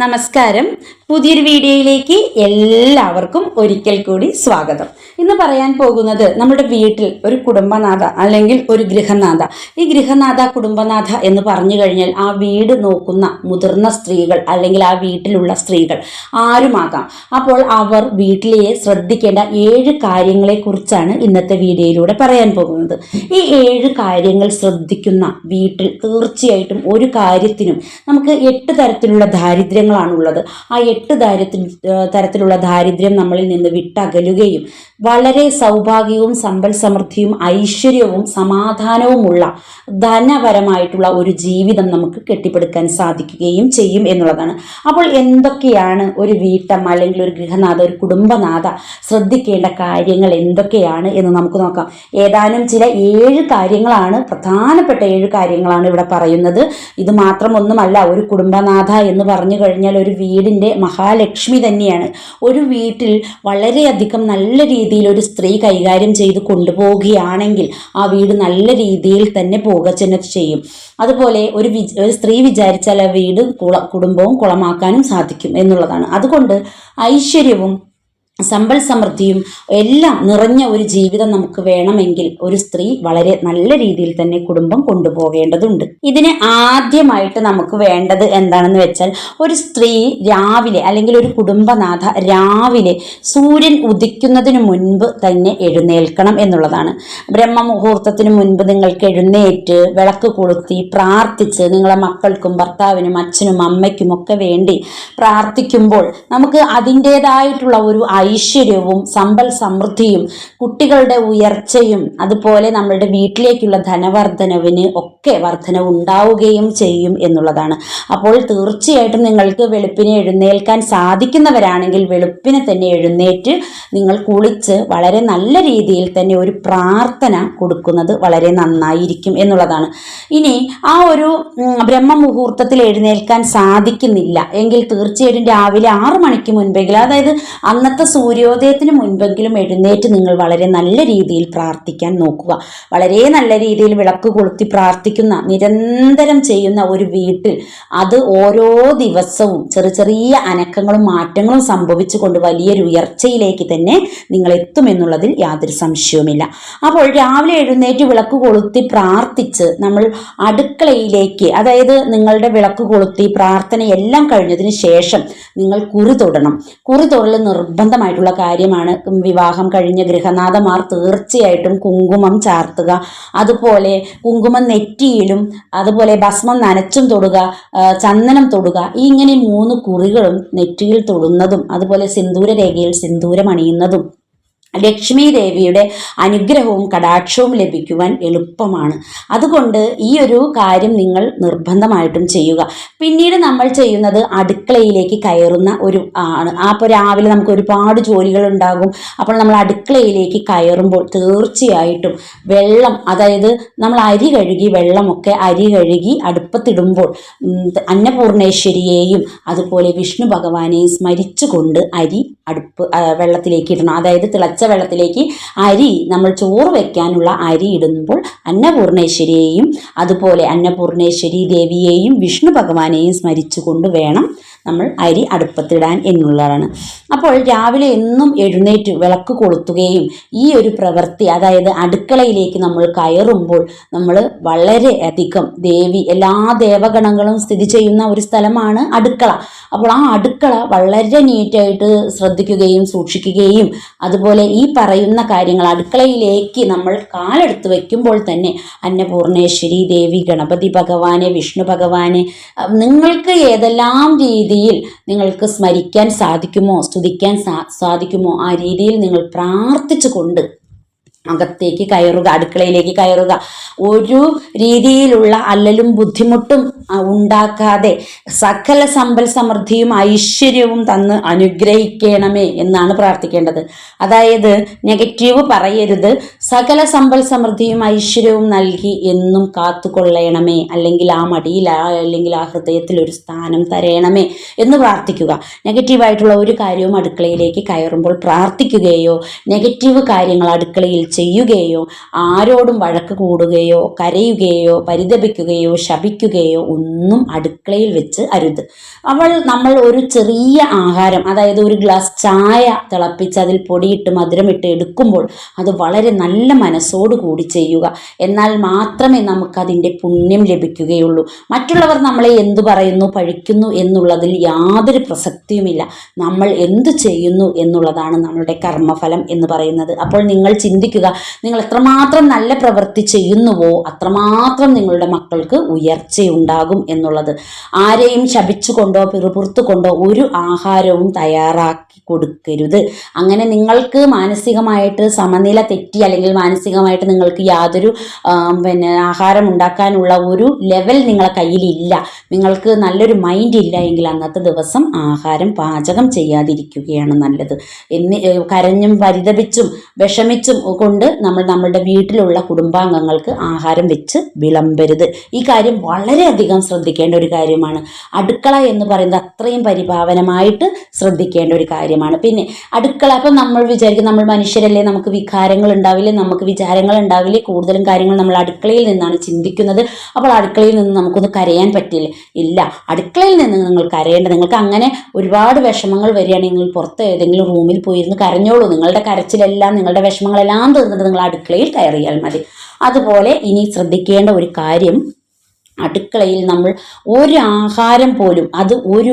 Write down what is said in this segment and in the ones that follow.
നമസ്കാരം. പുതിയൊരു വീഡിയോയിലേക്ക് എല്ലാവർക്കും ഒരിക്കൽ കൂടി സ്വാഗതം. ഇന്ന് പറയാൻ പോകുന്നത് നമ്മുടെ വീട്ടിൽ ഒരു കുടുംബനാഥ അല്ലെങ്കിൽ ഒരു ഗൃഹനാഥ. ഈ ഗൃഹനാഥ കുടുംബനാഥ എന്ന് പറഞ്ഞു കഴിഞ്ഞാൽ ആ വീട് നോക്കുന്ന മുതിർന്ന സ്ത്രീകൾ അല്ലെങ്കിൽ ആ വീട്ടിലുള്ള സ്ത്രീകൾ ആരുമാകാം. അപ്പോൾ അവർ വീട്ടിലെ ശ്രദ്ധിക്കേണ്ട ഏഴ് കാര്യങ്ങളെക്കുറിച്ചാണ് ഇന്നത്തെ വീഡിയോയിലൂടെ പറയാൻ പോകുന്നത്. ഈ ഏഴ് കാര്യങ്ങൾ ശ്രദ്ധിക്കുന്ന വീട്ടിൽ തീർച്ചയായിട്ടും ഒരു കാര്യത്തിനും നമുക്ക് എട്ട് തരത്തിലുള്ള ദാരിദ്ര്യങ്ങളാണുള്ളത്. ആ എട്ട് ദാരിദ്ര്യ തരത്തിലുള്ള ദാരിദ്ര്യം നമ്മളിൽ നിന്ന് വിട്ടകലുകയും വളരെ സൗഭാഗ്യവും സമ്പൽ സമൃദ്ധിയും ഐശ്വര്യവും സമാധാനവുമുള്ള ധനപരമായിട്ടുള്ള ഒരു ജീവിതം നമുക്ക് കെട്ടിപ്പടുക്കാൻ സാധിക്കുകയും ചെയ്യും എന്നുള്ളതാണ്. അപ്പോൾ എന്തൊക്കെയാണ് ഒരു വീട്ടമ്മ അല്ലെങ്കിൽ ഒരു ഗൃഹനാഥ ഒരു കുടുംബനാഥ ശ്രദ്ധിക്കേണ്ട കാര്യങ്ങൾ എന്തൊക്കെയാണ് എന്ന് നമുക്ക് നോക്കാം. ഏതാനും ചില ഏഴ് കാര്യങ്ങളാണ് പ്രധാനപ്പെട്ട ഏഴ് കാര്യങ്ങളാണ് ഇവിടെ പറയുന്നത്. ഇത് മാത്രം മാത്രമൊന്നുമല്ല ഒരു കുടുംബനാഥ എന്ന് പറഞ്ഞു കഴിഞ്ഞാൽ ഒരു വീടിന്റെ മഹാലക്ഷ്മി തന്നെയാണ്. ഒരു വീട്ടിൽ വളരെയധികം നല്ല രീതിയിൽ ഒരു സ്ത്രീ കൈകാര്യം ചെയ്ത് കൊണ്ടുപോവുകയാണെങ്കിൽ ആ വീട് നല്ല രീതിയിൽ തന്നെ പോകുക ചെയ്യും. അതുപോലെ ഒരു ഒരു സ്ത്രീ വിചാരിച്ചാൽ ആ വീട് കുള കുടുംബവും കുളമാക്കാനും സാധിക്കും എന്നുള്ളതാണ്. അതുകൊണ്ട് ഐശ്വര്യവും സമ്പൽ സമൃദ്ധിയും എല്ലാം നിറഞ്ഞ ഒരു ജീവിതം നമുക്ക് വേണമെങ്കിൽ ഒരു സ്ത്രീ വളരെ നല്ല രീതിയിൽ തന്നെ കുടുംബം കൊണ്ടുപോകേണ്ടതുണ്ട്. ഇതിന് ആദ്യമായിട്ട് നമുക്ക് വേണ്ടത് എന്താണെന്ന് വെച്ചാൽ ഒരു സ്ത്രീ രാവിലെ അല്ലെങ്കിൽ ഒരു കുടുംബനാഥ രാവിലെ സൂര്യൻ ഉദിക്കുന്നതിന് മുൻപ് തന്നെ എഴുന്നേൽക്കണം എന്നുള്ളതാണ്. ബ്രഹ്മമുഹൂർത്തത്തിന് മുൻപ് നിങ്ങൾക്ക് എഴുന്നേറ്റ് വിളക്ക് കൊളുത്തി പ്രാർത്ഥിച്ച് നിങ്ങളെ മക്കൾക്കും ഭർത്താവിനും അച്ഛനും അമ്മയ്ക്കും ഒക്കെ വേണ്ടി പ്രാർത്ഥിക്കുമ്പോൾ നമുക്ക് അതിന്റെതായിട്ടുള്ള ഒരു ഐശ്വര്യവും സമ്പൽ സമൃദ്ധിയും കുട്ടികളുടെ ഉയർച്ചയും അതുപോലെ നമ്മളുടെ വീട്ടിലേക്കുള്ള ധനവർദ്ധനവിന് ഒക്കെ വർധനവ് ഉണ്ടാവുകയും ചെയ്യും എന്നുള്ളതാണ്. അപ്പോൾ തീർച്ചയായിട്ടും നിങ്ങൾക്ക് വെളുപ്പിനെ എഴുന്നേൽക്കാൻ സാധിക്കുന്നവരാണെങ്കിൽ വെളുപ്പിനെ തന്നെ എഴുന്നേറ്റ് നിങ്ങൾ കുളിച്ച് വളരെ നല്ല രീതിയിൽ തന്നെ ഒരു പ്രാർത്ഥന കൊടുക്കുന്നത് വളരെ നന്നായിരിക്കും എന്നുള്ളതാണ്. ഇനി ആ ഒരു ബ്രഹ്മ ബ്രഹ്മമുഹൂർത്തത്തിൽ എഴുന്നേൽക്കാൻ സാധിക്കുന്നില്ല. എങ്കിൽ തീർച്ചയായിട്ടും രാവിലെ ആറു മണിക്ക് മുൻപെങ്കിലും അതായത് അന്നത്തെ സൂര്യോദയത്തിന് മുൻപെങ്കിലും എഴുന്നേറ്റ് നിങ്ങൾ വളരെ നല്ല രീതിയിൽ പ്രാർത്ഥിക്കാൻ നോക്കുക. വളരെ നല്ല രീതിയിൽ വിളക്ക് കൊളുത്തി പ്രാർത്ഥിക്കുന്ന നിരന്തരം ചെയ്യുന്ന ഒരു വീട്ടിൽ അത് ഓരോ ദിവസവും ചെറിയ ചെറിയ അനക്കങ്ങളും മാറ്റങ്ങളും സംഭവിച്ചുകൊണ്ട് വലിയൊരു ഉയർച്ചയിലേക്ക് തന്നെ നിങ്ങൾ എത്തുമെന്നുള്ളതിൽ യാതൊരു സംശയവുമില്ല. അപ്പോൾ രാവിലെ എഴുന്നേറ്റ് വിളക്ക് കൊളുത്തി പ്രാർത്ഥിച്ച് നമ്മൾ അടുക്കളയിലേക്ക് അതായത് നിങ്ങളുടെ വിളക്ക് കൊളുത്തി പ്രാർത്ഥന എല്ലാം കഴിഞ്ഞതിന് ശേഷം നിങ്ങൾ കുറി തൊടണം. കുറി തൊടൽ നിർബന്ധമായിട്ടുള്ള കാര്യമാണ് വിവാഹം കഴിഞ്ഞ ഗൃഹനാഥമാർ തീർച്ചയായിട്ടും കുങ്കുമം ചാർത്തുക. അതുപോലെ കുങ്കുമം നെറ്റിയിലും അതുപോലെ ഭസ്മം നനച്ചും തൊടുക ചന്ദനം തൊടുക ഈ ഇങ്ങനെ മൂന്ന് കുറികളും നെറ്റിയിൽ തൊടുന്നതും അതുപോലെ സിന്ദൂര രേഖയിൽ സിന്ദൂരം അണിയുന്നതും. ലക്ഷ്മി ദേവിയുടെ അനുഗ്രഹവും കടാക്ഷവും ലഭിക്കുവാൻ എളുപ്പമാണ്. അതുകൊണ്ട് ഈ ഒരു കാര്യം നിങ്ങൾ നിർബന്ധമായിട്ടും ചെയ്യുക. പിന്നീട് നമ്മൾ ചെയ്യുന്നത് അടുക്കളയിലേക്ക് കയറുന്ന ഒരു ആണ്. അപ്പോൾ രാവിലെ നമുക്ക് ഒരുപാട് ജോലികൾ ഉണ്ടാകും. അപ്പോൾ നമ്മൾ അടുക്കളയിലേക്ക് കയറുമ്പോൾ തീർച്ചയായിട്ടും വെള്ളം അതായത് നമ്മൾ അരി കഴുകി വെള്ളമൊക്കെ അരി കഴുകി അടുപ്പത്തിടുമ്പോൾ അന്നപൂർണേശ്വരിയെയും അതുപോലെ വിഷ്ണു ഭഗവാനെയും സ്മരിച്ചുകൊണ്ട് അരി അടുപ്പ് വെള്ളത്തിലേക്ക് ഇടണം. അതായത് തിളച്ച വെള്ളത്തിലേക്ക് അരി നമ്മൾ ചോറ് വെക്കാനുള്ള അരി ഇടുമ്പോൾ അന്നപൂർണേശ്വരിയെയും അതുപോലെ അന്നപൂർണേശ്വരി ദേവിയെയും വിഷ്ണു ഭഗവാനെയും സ്മരിച്ചുകൊണ്ട് വേണം നമ്മൾ അരി അടുപ്പത്തിടാൻ എന്നുള്ളതാണ്. അപ്പോൾ രാവിലെ എന്നും എഴുന്നേറ്റ് വിളക്ക് കൊളുത്തുകയും ഈ ഒരു പ്രവൃത്തി അതായത് അടുക്കളയിലേക്ക് നമ്മൾ കയറുമ്പോൾ നമ്മൾ വളരെ അധികം ദേവി എല്ലാ ദേവഗണങ്ങളും സ്ഥിതി ചെയ്യുന്ന ഒരു സ്ഥലമാണ് അടുക്കള. അപ്പോൾ ആ അടുക്കള വളരെ നീറ്റായിട്ട് ശ്രദ്ധിക്കുകയും സൂക്ഷിക്കുകയും അതുപോലെ ഈ പറയുന്ന കാര്യങ്ങൾ അടുക്കളയിലേക്ക് നമ്മൾ കാലെടുത്ത് വെക്കുമ്പോൾ തന്നെ അന്നപൂർണേശ്വരി ദേവി ഗണപതി ഭഗവാനെ വിഷ്ണു ഭഗവാനെ നിങ്ങൾക്ക് ഏതെല്ലാം രീതിയിൽ നിങ്ങൾക്ക് സ്മരിക്കാൻ സാധിക്കുമോ സ്തുതിക്കാൻ സാധിക്കുമോ? ആ രീതിയിൽ നിങ്ങൾ പ്രാർത്ഥിച്ചുകൊണ്ട് അകത്തേക്ക് കയറുക അടുക്കളയിലേക്ക് കയറുക. ഒരു രീതിയിലുള്ള അല്ലലും ബുദ്ധിമുട്ടും ഉണ്ടാക്കാതെ സകല സമ്പൽ സമൃദ്ധിയും ഐശ്വര്യവും തന്ന് അനുഗ്രഹിക്കണമേ എന്നാണ് പ്രാർത്ഥിക്കേണ്ടത്. അതായത് നെഗറ്റീവ് പറയരുത് സകല സമ്പൽ സമൃദ്ധിയും ഐശ്വര്യവും നൽകി എന്നും കാത്തുകൊള്ളണമേ അല്ലെങ്കിൽ ആ മടിയിൽ അല്ലെങ്കിൽ ആ ഹൃദയത്തിൽ ഒരു സ്ഥാനം തരയണമേ എന്ന് പ്രാർത്ഥിക്കുക. നെഗറ്റീവായിട്ടുള്ള ഒരു കാര്യവും അടുക്കളയിലേക്ക് കയറുമ്പോൾ പ്രാർത്ഥിക്കുകയോ നെഗറ്റീവ് കാര്യങ്ങൾ അടുക്കളയിൽ ചെയ്യുകയോ ആരോടും വഴക്ക് കൂടുകയോ കരയുകയോ പരിതപിക്കുകയോ ശപിക്കുകയോ ഒന്നും അടുക്കളയിൽ വെച്ച് അരുത്. അവൾ നമ്മൾ ഒരു ചെറിയ ആഹാരം അതായത് ഒരു ഗ്ലാസ് ചായ തിളപ്പിച്ച് അതിൽ പൊടിയിട്ട് മധുരമിട്ട് എടുക്കുമ്പോൾ അത് വളരെ നല്ല മനസ്സോടു കൂടി ചെയ്യുക. എന്നാൽ മാത്രമേ നമുക്കതിന്റെ പുണ്യം ലഭിക്കുകയുള്ളൂ. മറ്റുള്ളവർ നമ്മളെ എന്തു പറയുന്നു പഴിക്കുന്നു എന്നുള്ളതിൽ യാതൊരു പ്രസക്തിയുമില്ല. നമ്മൾ എന്തു ചെയ്യുന്നു എന്നുള്ളതാണ് നമ്മളുടെ കർമ്മഫലം എന്ന് പറയുന്നത്. അപ്പോൾ നിങ്ങൾ ചിന്തിക്കുക നിങ്ങൾ എത്രമാത്രം നല്ല പ്രവൃത്തി ചെയ്യുന്നുവോ അത്രമാത്രം നിങ്ങളുടെ മക്കൾക്ക് ഉയർച്ചയുണ്ടാകും എന്നുള്ളത്. ആരെയും ശപിച്ചുകൊണ്ടോ പിറുപുറത്തുകൊണ്ടോ ഒരു ആഹാരവും തയ്യാറാക്കി കൊടുക്കരുത്. അങ്ങനെ നിങ്ങൾക്ക് മാനസികമായിട്ട് സമനില തെറ്റി അല്ലെങ്കിൽ മാനസികമായിട്ട് നിങ്ങൾക്ക് യാതൊരു പിന്നെ ആഹാരം ഉണ്ടാക്കാനുള്ള ഒരു ലെവൽ നിങ്ങളെ കയ്യിലില്ല. നിങ്ങൾക്ക് നല്ലൊരു മൈൻഡ് ഇല്ല എങ്കിൽ അന്നത്തെ ദിവസം ആഹാരം പാചകം ചെയ്യാതിരിക്കുകയാണ് നല്ലത്. എന്ന് കരഞ്ഞും പരിതപിച്ചും വിഷമിച്ചും കൊണ്ട് നമ്മൾ നമ്മുടെ വീട്ടിലുള്ള കുടുംബാംഗങ്ങൾക്ക് ആഹാരം വെച്ച് വിളമ്പരുത്. ഈ കാര്യം വളരെയധികം ശ്രദ്ധിക്കേണ്ട ഒരു കാര്യമാണ്. അടുക്കള എന്ന് പറയുന്നത് അത്രയും പരിപാവനമായിട്ട് ശ്രദ്ധിക്കേണ്ട ഒരു കാര്യമാണ്. പിന്നെ അടുക്കള അപ്പം നമ്മൾ വിചാരിക്കും നമ്മൾ മനുഷ്യരല്ലേ നമുക്ക് വികാരങ്ങൾ ഉണ്ടാവില്ലേ നമുക്ക് വിചാരങ്ങൾ ഉണ്ടാവില്ലേ കൂടുതലും കാര്യങ്ങൾ നമ്മൾ അടുക്കളയിൽ നിന്നാണ് ചിന്തിക്കുന്നത്. അപ്പോൾ അടുക്കളയിൽ നിന്ന് നമുക്കൊന്ന് കരയാൻ പറ്റില്ല. ഇല്ല അടുക്കളയിൽ നിന്ന് നിങ്ങൾ കരയേണ്ട. നിങ്ങൾക്ക് അങ്ങനെ ഒരുപാട് വിഷമങ്ങൾ വരികയാണെങ്കിൽ നിങ്ങൾ പുറത്ത് ഏതെങ്കിലും റൂമിൽ പോയിരുന്ന് കരഞ്ഞോളൂ. നിങ്ങളുടെ കരച്ചിലെല്ലാം നിങ്ങളുടെ വിഷമങ്ങളെല്ലാം തീർന്നിട്ട് നിങ്ങൾ അടുക്കളയിൽ കയറിയാൽ മതി. അതുപോലെ ഇനി ശ്രദ്ധിക്കേണ്ട ഒരു കാര്യം അടുക്കളയിൽ നമ്മൾ ഒരു ആഹാരം പോലും അത് ഒരു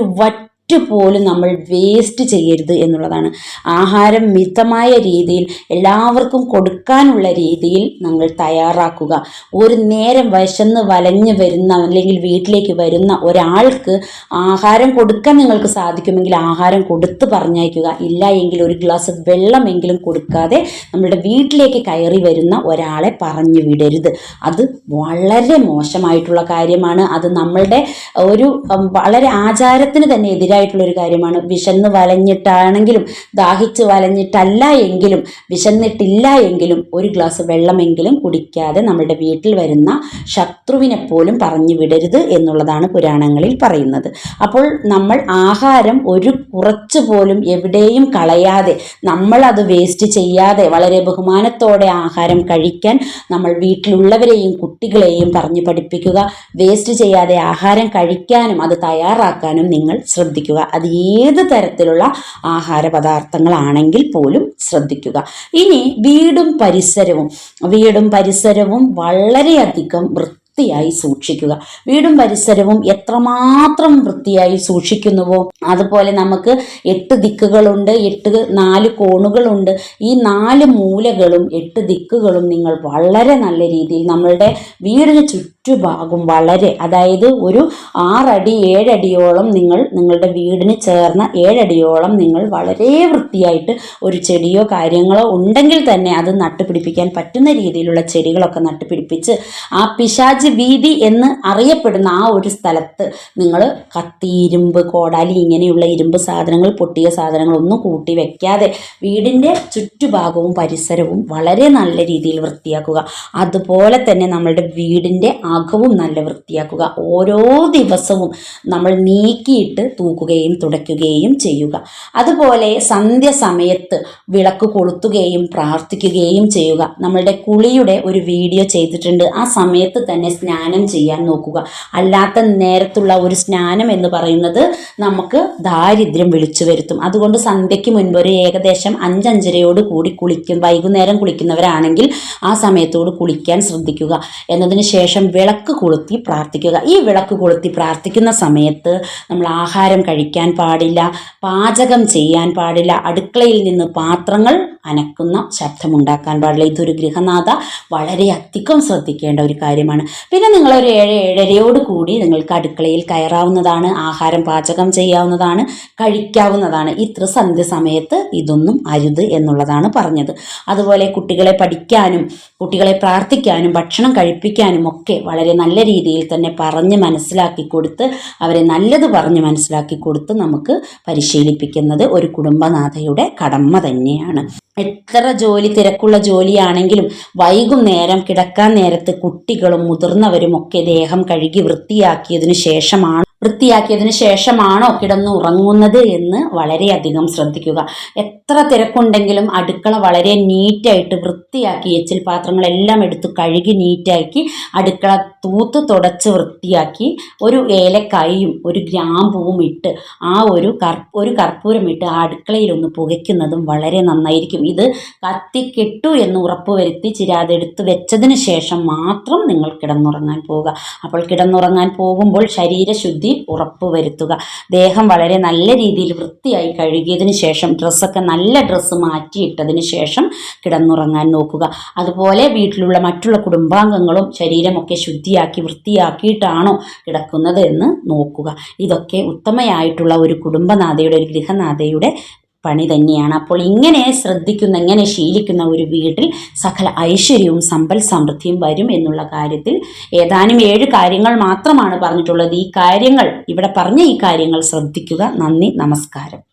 പോലും നമ്മൾ വേസ്റ്റ് ചെയ്യരുത് എന്നുള്ളതാണ്. ആഹാരം മിതമായ രീതിയിൽ എല്ലാവർക്കും കൊടുക്കാനുള്ള രീതിയിൽ നമ്മൾ തയ്യാറാക്കുക. ഒരു നേരം വശന്ന് വലഞ്ഞു വരുന്ന അല്ലെങ്കിൽ വീട്ടിലേക്ക് വരുന്ന ഒരാൾക്ക് ആഹാരം കൊടുക്കാൻ നിങ്ങൾക്ക് സാധിക്കുമെങ്കിൽ ആഹാരം കൊടുത്ത് പറഞ്ഞയക്കുക. ഇല്ല എങ്കിൽ ഒരു ഗ്ലാസ് വെള്ളമെങ്കിലും കൊടുക്കാതെ നമ്മുടെ വീട്ടിലേക്ക് കയറി വരുന്ന ഒരാളെ പറഞ്ഞു വിടരുത്. അത് വളരെ മോശമായിട്ടുള്ള കാര്യമാണ്. അത് നമ്മളുടെ ഒരു വളരെ ആചാരത്തിന് തന്നെ എതിരായിട്ടുള്ള ഒരു കാര്യമാണ്. വിശന്ന് വലഞ്ഞിട്ടാണെങ്കിലും ദാഹിച്ച് വലഞ്ഞിട്ടല്ല എങ്കിലും വിശന്നിട്ടില്ല എങ്കിലും ഒരു ഗ്ലാസ് വെള്ളമെങ്കിലും കുടിക്കാതെ നമ്മുടെ വീട്ടിൽ വരുന്ന ശത്രുവിനെ പോലും പറഞ്ഞു വിടരുത് എന്നുള്ളതാണ് പുരാണങ്ങളിൽ പറയുന്നത്. അപ്പോൾ നമ്മൾ ആഹാരം ഒരു കുറച്ച് പോലും എവിടെയും കളയാതെ നമ്മൾ അത് വേസ്റ്റ് ചെയ്യാതെ വളരെ ബഹുമാനത്തോടെ ആഹാരം കഴിക്കാൻ നമ്മൾ വീട്ടിലുള്ളവരെയും കുട്ടികളെയും പറഞ്ഞു പഠിപ്പിക്കുക വേസ്റ്റ് ചെയ്യാതെ ആഹാരം കഴിക്കാനും അത് തയ്യാറാക്കാനും നിങ്ങൾ ശ്രദ്ധിക്കുക. അത് ഏത് തരത്തിലുള്ള ആഹാര പദാർത്ഥങ്ങളാണെങ്കിൽ പോലും ശ്രദ്ധിക്കുക. ഇനി വീടും പരിസരവും. വീടും പരിസരവും വളരെയധികം വൃത്തിയായി സൂക്ഷിക്കുക. വീടും പരിസരവും എത്രമാത്രം വൃത്തിയായി സൂക്ഷിക്കുന്നുവോ അതുപോലെ നമുക്ക് എട്ട് ദിക്കുകളുണ്ട് എട്ട് നാല് കോണുകളുണ്ട്. ഈ നാല് മൂലകളും എട്ട് ദിക്കുകളും നിങ്ങൾ വളരെ നല്ല രീതിയിൽ നമ്മളുടെ വീടിന് ചുറ്റുഭാഗം വളരെ അതായത് ഒരു ആറടി ഏഴടിയോളം നിങ്ങൾ നിങ്ങളുടെ വീടിന് ചേർന്ന ഏഴടിയോളം നിങ്ങൾ വളരെ വൃത്തിയായിട്ട് ഒരു ചെടിയോ കാര്യങ്ങളോ ഉണ്ടെങ്കിൽ തന്നെ അത് നട്ടുപിടിപ്പിക്കാൻ പറ്റുന്ന രീതിയിലുള്ള ചെടികളൊക്കെ നട്ടുപിടിപ്പിച്ച് ആ പിശാച് വീതി എന്ന് അറിയപ്പെടുന്ന ആ ഒരു സ്ഥലത്ത് നിങ്ങൾ കത്തി ഇരുമ്പ് കോടാലി ഇങ്ങനെയുള്ള ഇരുമ്പ് സാധനങ്ങൾ പൊട്ടിയ സാധനങ്ങളൊന്നും കൂട്ടി വെക്കാതെ വീടിന്റെ ചുറ്റുഭാഗവും പരിസരവും വളരെ നല്ല രീതിയിൽ വൃത്തിയാക്കുക. അതുപോലെ തന്നെ നമ്മളുടെ വീടിന്റെ അകവും നല്ല വൃത്തിയാക്കുക. ഓരോ ദിവസവും നമ്മൾ നീക്കിയിട്ട് തൂക്കുകയും തുടയ്ക്കുകയും ചെയ്യുക. അതുപോലെ സന്ധ്യ സമയത്ത് വിളക്ക് കൊളുത്തുകയും പ്രാർത്ഥിക്കുകയും ചെയ്യുക. നമ്മളുടെ കുളിയുടെ ഒരു വീഡിയോ ചെയ്തിട്ടുണ്ട്. ആ സമയത്ത് തന്നെ സ്നാനം ചെയ്യാൻ നോക്കുക. അല്ലാത്ത നേരത്തുള്ള ഒരു സ്നാനം എന്ന് പറയുന്നത് നമുക്ക് ദാരിദ്ര്യം വിളിച്ചു വരുത്തും. അതുകൊണ്ട് സന്ധ്യയ്ക്ക് മുൻപ് ഒരു ഏകദേശം അഞ്ചഞ്ചരയോട് കൂടി കുളിക്കും വൈകുന്നേരം കുളിക്കുന്നവരാണെങ്കിൽ ആ സമയത്തോട് കുളിക്കാൻ ശ്രദ്ധിക്കുക. എന്നതിന് ശേഷം വിളക്ക് കൊളുത്തി പ്രാർത്ഥിക്കുക. ഈ വിളക്ക് കൊളുത്തി പ്രാർത്ഥിക്കുന്ന സമയത്ത് നമ്മൾ ആഹാരം കഴിക്കാൻ പാടില്ല പാചകം ചെയ്യാൻ പാടില്ല അടുക്കളയിൽ നിന്ന് പാത്രങ്ങൾ അനക്കുന്ന ശബ്ദമുണ്ടാക്കാൻ പാടില്ല. ഇതൊരു ഗൃഹനാഥ വളരെയധികം ശ്രദ്ധിക്കേണ്ട ഒരു കാര്യമാണ്. പിന്നെ നിങ്ങൾ ഒരു ഏഴ് ഏഴരയോട് കൂടി നിങ്ങൾക്ക് അടുക്കളയിൽ കയറാവുന്നതാണ് ആഹാരം പാചകം ചെയ്യാവുന്നതാണ് കഴിക്കാവുന്നതാണ്. ഇത്ര സന്ധ്യ സമയത്ത് ഇതൊന്നും അരുത് എന്നുള്ളതാണ് പറഞ്ഞത്. അതുപോലെ കുട്ടികളെ പഠിക്കാനും കുട്ടികളെ പ്രാർത്ഥിക്കാനും ഭക്ഷണം കഴിപ്പിക്കാനും ഒക്കെ വളരെ നല്ല രീതിയിൽ തന്നെ പറഞ്ഞ് മനസ്സിലാക്കി കൊടുത്ത് അവരെ നല്ലത് പറഞ്ഞ് മനസ്സിലാക്കി കൊടുത്ത് നമുക്ക് പരിശീലിപ്പിക്കുന്നത് ഒരു കുടുംബനാഥയുടെ കടമ തന്നെയാണ്. എത്ര ജോലി തിരക്കുള്ള ജോലിയാണെങ്കിലും വൈകുന്നേരം കിടക്കാൻ നേരത്ത് കുട്ടികളും മുതിർന്നവരും ഒക്കെ ദേഹം കഴുകി വൃത്തിയാക്കിയതിനു ശേഷമാണ് വൃത്തിയാക്കിയതിനു ശേഷമാണോ കിടന്ന് ഉറങ്ങുന്നത് എന്ന് വളരെയധികം ശ്രദ്ധിക്കുക. എത്ര തിരക്കുണ്ടെങ്കിലും അടുക്കള വളരെ നീറ്റായിട്ട് വൃത്തിയാക്കി എച്ചിൽ പാത്രങ്ങളെല്ലാം എടുത്ത് കഴുകി നീറ്റാക്കി അടുക്കള തൂത്ത് തുടച്ച് വൃത്തിയാക്കി ഒരു ഏലക്കായും ഒരു ഗ്രാമ്പൂവും ഇട്ട് ആ ഒരു കർ ഒരു കർപ്പൂരം ഇട്ട് ആ അടുക്കളയിലൊന്ന് പുകയ്ക്കുന്നതും വളരെ നന്നായിരിക്കും. ഇത് കത്തിക്കിട്ടു എന്ന് ഉറപ്പുവരുത്തി ചിരാതെടുത്ത് വെച്ചതിന് ശേഷം മാത്രം നിങ്ങൾ കിടന്നുറങ്ങാൻ പോവുക. അപ്പോൾ കിടന്നുറങ്ങാൻ പോകുമ്പോൾ ശരീരശുദ്ധി ഉറപ്പുവരുത്തുക ദേഹം വളരെ നല്ല രീതിയിൽ വൃത്തിയായി കഴുകിയതിന് ശേഷം ഡ്രസ്സൊക്കെ നല്ല ഡ്രസ്സ് മാറ്റിയിട്ടതിന് ശേഷം കിടന്നുറങ്ങാൻ നോക്കുക. അതുപോലെ വീട്ടിലുള്ള മറ്റുള്ള കുടുംബാംഗങ്ങളും ശരീരമൊക്കെ ശുദ്ധിയാക്കി വൃത്തിയാക്കിയിട്ടാണോ കിടക്കുന്നത് എന്ന് നോക്കുക. ഇതൊക്കെ ഉത്തമയായിട്ടുള്ള ഒരു കുടുംബനാഥയുടെ ഒരു ഗൃഹനാഥയുടെ പണി തന്നെയാണ്. അപ്പോൾ ഇങ്ങനെ ശ്രദ്ധിക്കുന്ന ഇങ്ങനെ ശീലിക്കുന്ന ഒരു വീട്ടിൽ സകല ഐശ്വര്യവും സമ്പൽ സമൃദ്ധിയും വരും എന്നുള്ള കാര്യത്തിൽ ഏതാനും ഏഴ് കാര്യങ്ങൾ മാത്രമാണ് പറഞ്ഞിട്ടുള്ളത്. ഈ കാര്യങ്ങൾ ഇവിടെ പറഞ്ഞ ഈ കാര്യങ്ങൾ ശ്രദ്ധിക്കുക. നന്ദി നമസ്കാരം.